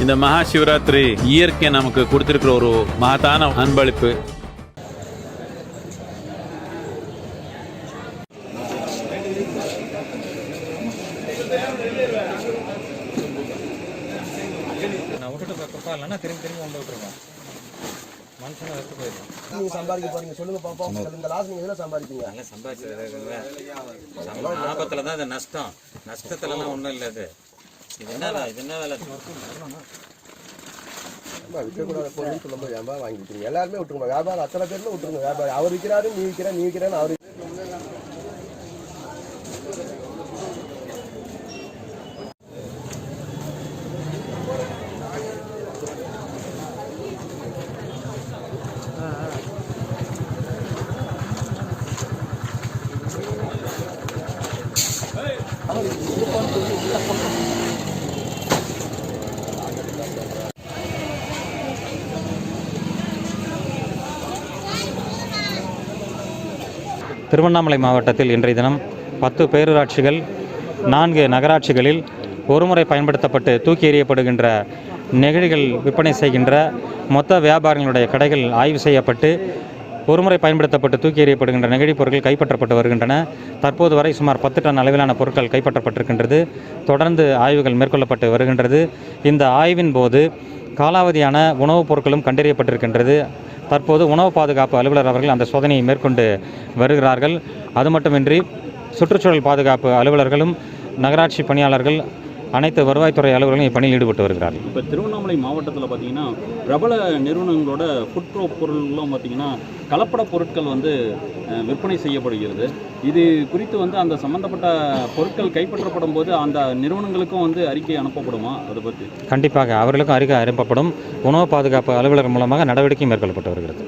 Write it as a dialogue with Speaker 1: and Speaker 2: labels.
Speaker 1: இந்த மகா சிவராத்திரி இயற்கை நமக்கு கொடுத்திருக்கிற ஒரு மகத்தான அன்பளிப்பு.
Speaker 2: நான் விட்டுட்டு பார்க்கப்பா இல்லைன்னா திரும்பி திரும்பி கொண்டு விட்டுருவேன் மனுஷனை எடுத்து போயிடும்
Speaker 3: நீங்க சம்பாதிக்க போறீங்க சொல்லுங்க பாப்போம் இந்த லாஸ் நீங்க எதுல சம்பாதிக்கீங்க
Speaker 2: நல்லா சம்பாதிச்சது சம்ப லாபத்தில் தான் இது நஷ்டம். நஷ்டத்துலலாம் ஒன்றும் இல்லை இது. இது என்ன வே- இது என்ன வேலை?
Speaker 3: விற்கக்கூடாத பொருள்னு சொல்லும்போது வியாபாரம் வாங்கி விட்டுருங்க எல்லாருமே விட்டுருங்க வியாபாரம் அத்தனை பேருமே விட்டுருங்க வியாபாரம். அவர் விற்கிறாரு நீ விற்கிற நீ விற்கிறேன்னு அவர்
Speaker 2: திருவண்ணாமலை மாவட்டத்தில் இன்றைய தினம் பத்து பேரூராட்சிகள் நான்கு நகராட்சிகளில் ஒருமுறை பயன்படுத்தப்பட்டு தூக்கி எறியப்படுகின்ற நெகிழிகள் விற்பனை செய்கின்ற மொத்த வியாபாரிகளுடைய கடைகள் ஆய்வு செய்யப்பட்டு ஒருமுறை பயன்படுத்தப்பட்டு தூக்கி எறியப்படுகின்ற நெகிழி பொருட்கள் கைப்பற்றப்பட்டு வருகின்றன. தற்போது வரை சுமார் பத்து டன் அளவிலான பொருட்கள் கைப்பற்றப்பட்டிருக்கின்றது. தொடர்ந்து ஆய்வுகள் மேற்கொள்ளப்பட்டு வருகின்றது. இந்த ஆய்வின் போது காலாவதியான உணவுப் பொருட்களும் கண்டறியப்பட்டிருக்கின்றது. தற்போது உணவு பாதுகாப்பு அலுவலர் அவர்கள் அந்த சோதனையை மேற்கொண்டு வருகிறார்கள். அது மட்டுமின்றி சுற்றுச்சூழல் பாதுகாப்பு அலுவலர்களும் நகராட்சி பணியாளர்கள் அனைத்து வருவாய்த்துறை அலுவலர்களும் இப்பணியில் ஈடுபட்டு வருகிறார்கள்.
Speaker 4: இப்போ திருவண்ணாமலை மாவட்டத்தில் பார்த்தீங்கன்னா பிரபல நிறுவனங்களோட ஃபுட் ப்ரோ பொருள்லாம் பார்த்தீங்கன்னா கலப்பட பொருட்கள் வந்து விற்பனை செய்யப்படுகிறது. இது குறித்து வந்து அந்த சம்பந்தப்பட்ட பொருட்கள் கைப்பற்றப்படும் போது அந்த நிறுவனங்களுக்கும் வந்து அறிக்கை அனுப்பப்படுமா? அதை பற்றி
Speaker 2: கண்டிப்பாக அவர்களுக்கும் அறிக்கை அனுப்பப்படும். உணவு பாதுகாப்பு அலுவலர் மூலமாக நடவடிக்கை மேற்கொள்ளப்பட்டு வருகிறது.